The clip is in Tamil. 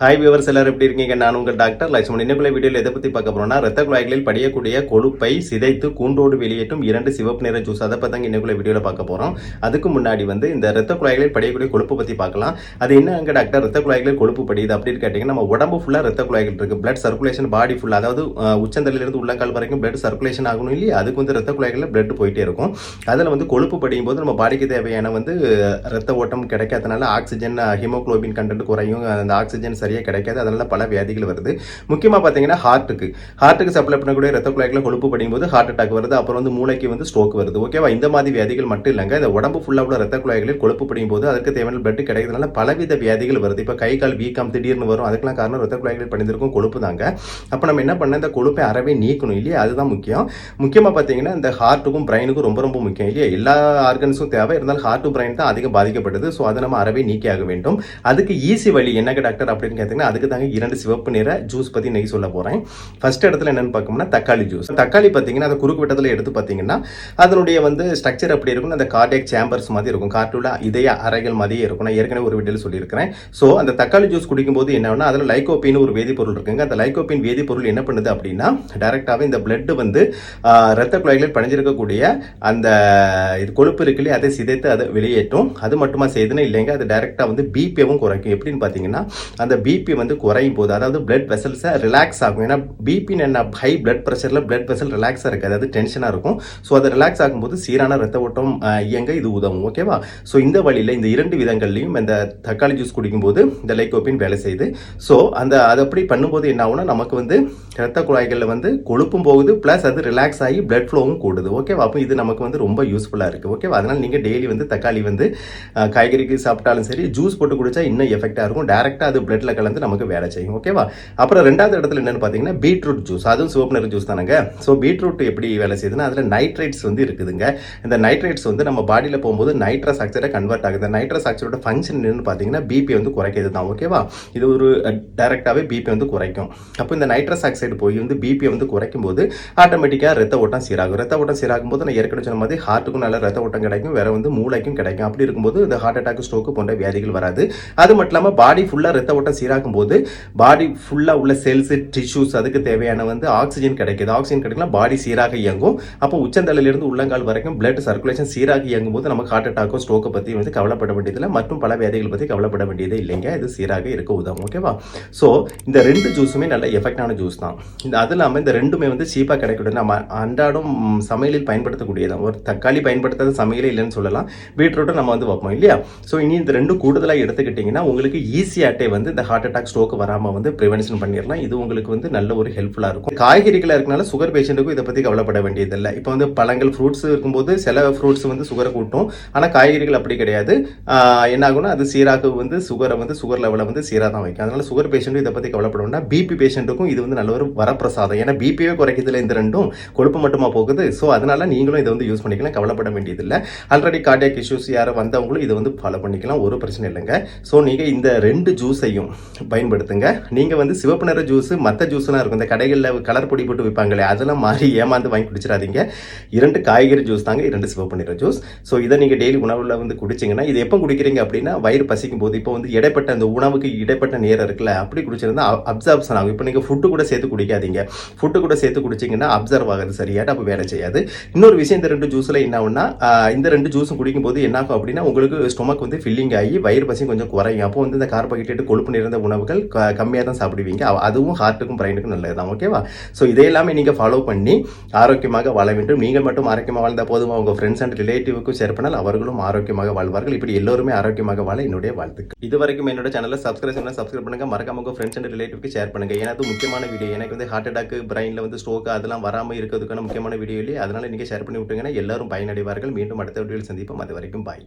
ஹாய் வியூவர்ஸ் எல்லாரும் எப்படி இருக்கீங்க? நான் உங்கள் டாக்டர் லட்சுமணி இன்னைக்குள்ள வீடியோவில் எதை பற்றி பார்க்க போகிறோம்னா ரத்த குழாய்களில் படியக்கூடிய கொழுப்பை சிதைத்து கூண்டோடு வெளியேற்றும் இரண்டு சிவப்பு நிற ஜூஸ். அதை பற்றி இன்னைக்குள்ள வீடியோவில் பார்க்க போகிறோம் அதுக்கு முன்னாடி வந்து இந்த ரத்த குழாய்களில் படியக்கூடிய கொழுப்பு பற்றி பார்க்கலாம். அது என்ன அங்கே டாக்டர்? ரத்த குழாய்களில் கொழுப்பு படியுது அப்படின்னு கேட்டிங்கன்னா நம்ம உடம்பு ஃபுல்லாக ரத்த குழாய்கள் இருக்குது பிளட் சர்க்குலேஷன் பாடி ஃபுல்லாக அதாவது அஹ், உச்சந்தலையிலிருந்து உள்ளங்கால் வரைக்கும் பிளட் சர்க்குலேஷன் ஆகணும் இல்லையா? அதுக்கு வந்து ரத்த குழாய்களில் பிளட் போயிட்டே இருக்கும். அதில் வந்து கொழுப்பு படியும் போது நம்ம பாடிக்கு தேவையான வந்து ரத்த ஓட்டம் கிடைக்காதனால ஆக்சிஜன் ஹீமோக்ளோபின் கண்டென்ட் குறையும். அந்த ஆக்சிஜன் சரியாக கிடைக்காது. அதனால பல வியாதிகள் வருது. முக்கியமாக பார்த்தீங்கன்னா ஹார்ட்டுக்கு ஹார்ட்டுக்கு சப்ளை பண்ணக்கூடிய ரத்த குழாய்களை கொழுப்பு படியும் போது ஹார்ட் அட்டாக் வருது. அப்புறம் வந்து மூளைக்கு வந்து ஸ்ட்ரோக் வருது. ஓகேவா இந்த மாதிரி வியாதிகள் மட்டும் இல்லைங்க. இந்த உடம்பு ஃபுல்லாக உள்ள ரத்த குழாய்களில் கொழுப்பு படியும் போது அதுக்கு தேவையான பிளட் கிடைக்கிறதுனால பலவித வியாதிகள் வருது. இப்போ கை கால் வீக்கம் திடீர்னு வரும். அதுக்கெல்லாம் காரணம் ரத்த குழாய்களில் படிந்திருக்கும் கொழுப்பு தாங்க. அப்போ நம்ம என்ன பண்ண இந்த கொழுப்பை அறவே நீக்கணும் இல்லையா? அதுதான் முக்கியம். முக்கியமாக பார்த்தீங்கன்னா இந்த ஹார்ட்டுக்கும் பிரெயினுக்கும் ரொம்ப ரொம்ப முக்கியம் இல்லையா? எல்லா ஆர்கன்ஸும் தேவை. இருந்தாலும் ஹார்ட் பிரெயின் தான் அதிகம் பாதிக்கப்படுது ஸோ அதை நம்ம அறவே நீக்கியாக ஆக வேண்டும். அதுக்கு ஈஸி வழி என்னங்க டாக்டர் அப்படின்னு கேட்டிங்கன்னா அதுக்கு தாங்க இரண்டு சிவப்பு நிற ஜூஸ் பற்றி நெய் சொல்ல போகிறேன் ஃபர்ஸ்ட் இடத்துல என்னென்னு பார்க்கணும்னா தக்காளி ஜூஸ் தக்காளி பார்த்தீங்கன்னா அந்த குறுக்கு வெட்டத்தில் எடுத்து பார்த்தீங்கன்னா அதனுடைய வந்து ஸ்ட்ரக்சர் எப்படி இருக்கும். அந்த கார்டியக் சேம்பர்ஸ் மாதிரி இருக்கும். காற்றுள்ள இதய அறைகள் மாதிரியே இருக்கும். நான் ஏற்கனவே ஒரு வீடியோவில் சொல்லியிருக்கிறேன். ஸோ அந்த தக்காளி ஜூஸ் குடிக்கும்போது என்னன்னா அதில் லைகோபின் ஒரு வேதிப்பொருள் இருக்குங்க. அந்த லைகோபின் வேதிப்பொருள் என்ன பண்ணுது அப்படின்னா டைரெக்டாகவே இந்த பிளட் வந்து ரத்த குழாய்களில் பணிஞ்சிருக்கக்கூடிய அந்த இது கொழுப்பு இருக்கு அதை சிதைத்து அதை வெளியேற்றும். அது மட்டுமா செய்யுதுன்னு இல்லைங்க. அது டைரெக்டாக வந்து பிபியவும் குறைக்கும். எப்படின்னு பார்த்தீங்கன்னா அந்த பிபி வந்து குறையும் போது அதாவது பிளட் வெசல்ஸை ரிலாக்ஸ் ஆகும். ஏன்னா பிபின்னு என்ன ஹை பிளட் ப்ரெஷரில் பிளட் வெசல் ரிலாக்ஸாக இருக்குது. அதாவது டென்ஷனாக இருக்கும். ஸோ அது ரிலாக்ஸ் ஆகும்போது சீரான ரத்த ஓட்டம் இயங்க இது உதவும். ஓகேவா ஸோ இந்த வழியில் இந்த இரண்டு விதங்கள்லையும் இந்த தக்காளி ஜூஸ் குடிக்கும்போது இந்த லைக்கோப்பின் வேலை செய்யுது. ஸோ அந்த அது அப்படி பண்ணும்போது என்ன ஆகும்னா நமக்கு வந்து ரத்த குழாய்களில் வந்து கொழுப்பும் போகுது ப்ளஸ் அது ரிலாக்ஸ் ஆகி பிளட் ஃப்ளோவும் கூடுது. ஓகேவா அப்போ இது நமக்கு வந்து ரொம்ப யூஸ்ஃபுல்லாக இருக்குது ஓகேவா அதனால் நீங்கள் டெய்லி வந்து தக்காளி வந்து காய்கறிக்கு சாப்பிட்டாலும் சரி ஜூஸ் போட்டு குடிச்சா இன்னும் எஃபெக்டாக இருக்கும். டேரெக்டாக அது பிளட்டில் கலந்து நமக்கு வேலை செய்யும் ஓகேவா அப்புறம் ரெண்டாவது இடத்துல என்னன்னு பார்த்தீங்கன்னா பீட்ரூட் ஜூஸ் அதுவும் சிவப்பு நிற ஜூஸ் தானங்க? ஸோ பீட்ரூட் எப்படி வேலை செய்யுதுன்னா அதில் நைட்ரேட்ஸ் வந்து இருக்குதுங்க. இந்த நைட்ரேட்ஸ் வந்து நம்ம பாடியில் போகும்போது நைட்ரஸ் ஆக்சைடாக கன்வெர்ட் ஆகுது. நைட்ரஸ் ஆக்சைடோட ஃபங்க்ஷன் என்னன்னு பார்த்தீங்கன்னா பிபி வந்து குறைக்கிறது தான் ஓகேவா இது ஒரு டைரெக்டாகவே பிபி வந்து குறைக்கும். அப்போ இந்த நைட்ரஸ் ஆக்சைடு போய் வந்து பிபி வந்து குறைக்கும் போது ஆட்டோமேட்டிக்காக ரத்த ஓட்டம் சீராகும். ரத்த ஓட்டம் சீராகும் போது நான் ஏற்கனவே சொன்ன மாதிரி ஹார்ட்டுக்கும் நல்ல ரத்த ஓட்டம் கிடைக்கும் வேற வந்து மூளைக்கும் கிடைக்கும். அப்படி இருக்கும்போது இந்த ஹார்ட் அட்டாக் ஸ்ட்ரோக்கு போன்ற வியாதிகள் வராது. அது மட்டும் இல்லாமல் பாடி ஃபுல்லாக ரத்த ஓட்டம் சீராக்கும் போது பாடி ஃபுல்லாக உள்ள செல்ஸ் டிஷ்யூஸ் அதுக்கு தேவையான வந்து ஆக்சிஜன் கிடைக்குது. ஆக்சிஜன் கிடைக்கலாம் பாடி சீராக இயங்கும். அப்போ உச்சந்தலையிலிருந்து உள்ளங்கால் வரைக்கும் பிளட் சர்க்குலேஷன் சீராக இயங்கும் போது நமக்கு ஹார்ட் அட்டாக்கோ ஸ்ட்ரோக்கை பற்றி வந்து கவலைப்பட வேண்டியதில்லை. மற்றும் பல வியாதிகள் பற்றி கவலைப்பட வேண்டியதே இல்லைங்க. இது சீராக இருக்க உதவும் ஓகேவா ஸோ இந்த ரெண்டு ஜூஸுமே நல்ல எஃபெக்டான ஜூஸ் தான். இந்த அது இல்லாமல் இந்த ரெண்டுமே வந்து சீப்பாக கிடைக்கூடிய நம்ம அன்றாடம் சமையலில் பயன்படுத்தக்கூடியதான் ஒரு தக்காளி பயன்படுத்தாத சமையலே இல்லைன்னு சொல்லலாம். பீட்ரூட்டை நம்ம வந்து வைப்போம் இல்லையா? ஸோ இனி இந்த ரெண்டும் கூடுதலாக எடுத்துக்கிட்டிங்கன்னா உங்களுக்கு ஈஸியாட்டே வந்து இந்த ஹார்ட் ஹார்ட் அட்டாக் ஸ்ட்ரோக் வராமல் வந்து ப்ரிவென்ஷன் பண்ணிடலாம். இது உங்களுக்கு வந்து நல்ல ஒரு ஹெல்ப்ஃபுல்லாக இருக்கும். காய்கறிகளாக இருக்கனால சுகர் பேஷண்ட்டுக்கும் இதை பற்றி கவலைப்பட வேண்டியதில்லை. இப்போ வந்து பழங்கள் ஃப்ரூட்ஸ் இருக்கும்போது சில ஃப்ரூட்ஸ் வந்து சுகரை கூட்டும். ஆனால் காய்கறிகள் அப்படி கிடையாது. என்ன ஆகும்னா அது சீராக வந்து சுகரை வந்து சுகர் லெவலை வந்து சீராக தான் வைக்கும். அதனால சுகர் பேஷண்ட்டும் இதை பற்றி கவலைப்பட வேண்டாம். பிபி பேஷண்ட்டுக்கும் இது வந்து நல்ல ஒரு வரப்பிரசாதம். ஏன்னா பிபியே குறைக்கிறதுல இந்த ரெண்டும் கொழுப்பு மட்டுமா போகுது. ஸோ அதனால நீங்களும் இதை வந்து யூஸ் பண்ணிக்கலாம். கவலைப்பட வேண்டியதில்லை. ஆல்ரெடி கார்டியாக் இஷ்யூஸ் யாரும் வந்தவங்களும் இதை வந்து ஃபாலோ பண்ணிக்கலாம். ஒரு பிரச்சனை இல்லைங்க. ஸோ நீங்கள் இந்த ரெண்டு ஜூஸையும் பயன்படுத்துங்க. நீங்கள் வந்து சிவப்பு நிற ஜூஸு மற்ற ஜூஸ்லாம் இருக்கும். இந்த கடைகளில் கலர் பொடி போட்டு விற்பாங்களே அதெல்லாம் மாறி ஏமாந்து வாங்கி குடிச்சிடாதீங்க. இரண்டு காய்கறி ஜூஸ் தாங்க இரண்டு சிவப்பு நிற ஜூஸ் ஸோ இதை நீங்கள் டெய்லி உணவில் வந்து குடிச்சிங்கன்னா இது எப்போ குடிக்கிறீங்க அப்படின்னா வயிறு பசிக்கும் போது. இப்போ வந்து இடைப்பட்ட அந்த உணவுக்கு இடைப்பட்ட நேரம் இருக்குல்ல அப்படி குடிச்சிருந்தா அப்சர்ப்ஷன் ஆகும். இப்போ நீங்கள் ஃபுட்டு கூட சேர்த்து குடிக்காதீங்க. ஃபுட்டு கூட சேர்த்து குடிச்சிங்கன்னா அப்சர்வ் ஆகுது சரியாட்டு அப்போ வேலை செய்யாது. இன்னொரு விஷயம் இந்த ரெண்டு ஜூஸில் என்ன ஆகும்னா இந்த ரெண்டு ஜூஸும் குடிக்கும்போது என்ன ஆகும் அப்படின்னா உங்களுக்கு ஸ்டொமக் வந்து ஃபில்லிங் ஆகி வயிறு பசி கொஞ்சம் குறையும். அப்போ வந்து இந்த கார்போஹைட்ரேட் கொழுப்பு நிறைந்த உணவுகள் கம்மியாக தான் சாப்பிடுவீங்க. அதுவும் ஹார்ட்டுக்கும் பிரெயினுக்கும் நல்லது தான் ஓகேவா ஸோ இதையெல்லாமே நீங்கள் ஃபாலோ பண்ணி ஆரோக்கியமாக வாழ வேண்டும். நீங்கள் மட்டும் ஆரோக்கியமாக வாழ்ந்தால் போதும்? உங்கள் ஃப்ரெண்ட்ஸ் அண்ட் ரிலேட்டிவுக்கும் ஷேர் பண்ணால் அவர்களும் ஆரோக்கியமாக வாழ்வார்கள். இப்படி எல்லோருமே ஆரோக்கியமாக வாழ என்னுடைய வாழ்த்துக்கள். இது வரைக்கும் என்னோட சேனலை சப்ஸ்கிரைப் பண்ண சப்ஸ்கிரைப் பண்ணுங்கள் மறக்காம உங்கள் ஃப்ரெண்ட்ஸ் அண்ட் ரிலேட்டிவ்க்கு ஷேர் பண்ணுங்கள் ஏன்னா அது முக்கியமான வீடியோ எனக்கு வந்து ஹார்ட் அட்டாக் பிரெயினில் வந்து ஸ்ட்ரோக் அதெல்லாம் வராமல் இருக்கிறதுக்கான முக்கியமான வீடியோ இல்லையே. அதனால் நீங்கள் ஷேர் பண்ணி விட்டுங்கன்னா எல்லாரும் பயனடைவார்கள். மீண்டும் அடுத்த வீடியோவில் சந்திப்போம். அது வரைக்கும் பாய்